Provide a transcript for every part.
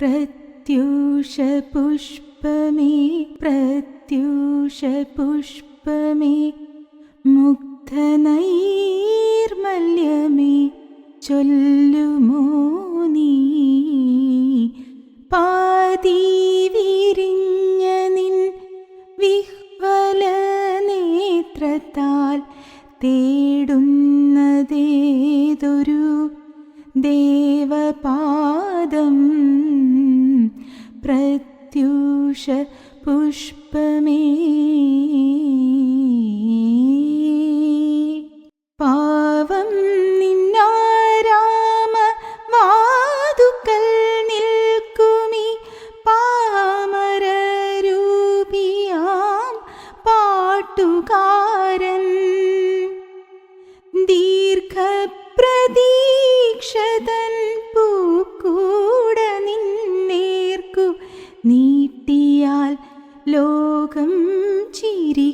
പ്രത്യൂഷപുഷ്പമേ പ്രത്യൂഷപുഷ്പമേ മുഗ്ധനൈർമല്യമേ ചൊല്ലുമോ നീ? പാതി വിരിഞ്ഞ നിൻ വിഹ്വല നേത്രത്താൽ തേടുന്നതേതൊരു ദേവപാദം പ്രത്യൂഷ പുഷ്പമേ. പാവം നിന്നാരാമ വാതുക്കൽ നിൽക്കുമി. പാമരരൂപിയാം പാട്ടുകാരൻ. ദീർഘപ്രതീക്ഷതൻ നീട്ടിയാൽ ലോകം ചിരിക്കുകില്ലേ?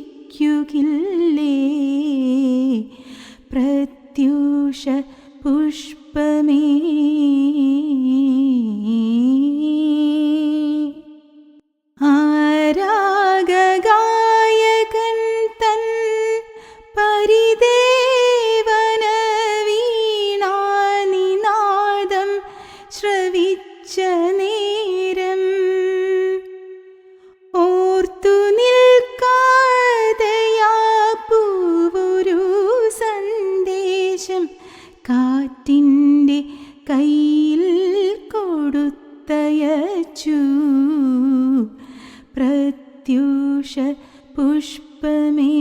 സന്ദേശം കാറ്റിന്റെ കയ്യിൽ കൊടുത്തയച്ചു. പ്രത്യൂഷ പുഷ്പമേ.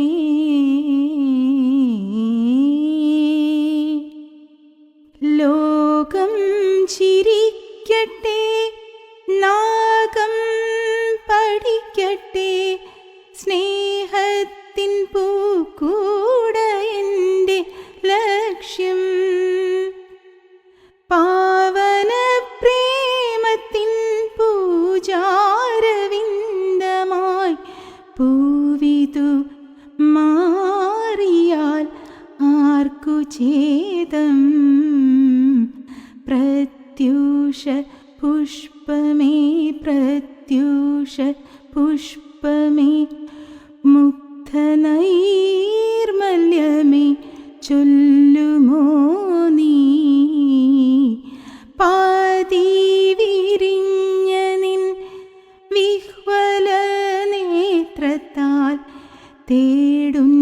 ലോകം ചിരിക്കട്ടെ നാഗം പഠിക്കട്ടെ സ്നേഹത്തിൻ പൂക്കൂട പൂവിതു മാറിയാൽ ആർക്കു ഛേദം പ്രത്യൂഷ പുഷ്പമേ പ്രത്യൂഷ പുഷ്പമേ മുഗ്ധനൈർമല്യമേ തേടുന്നതേതൊരു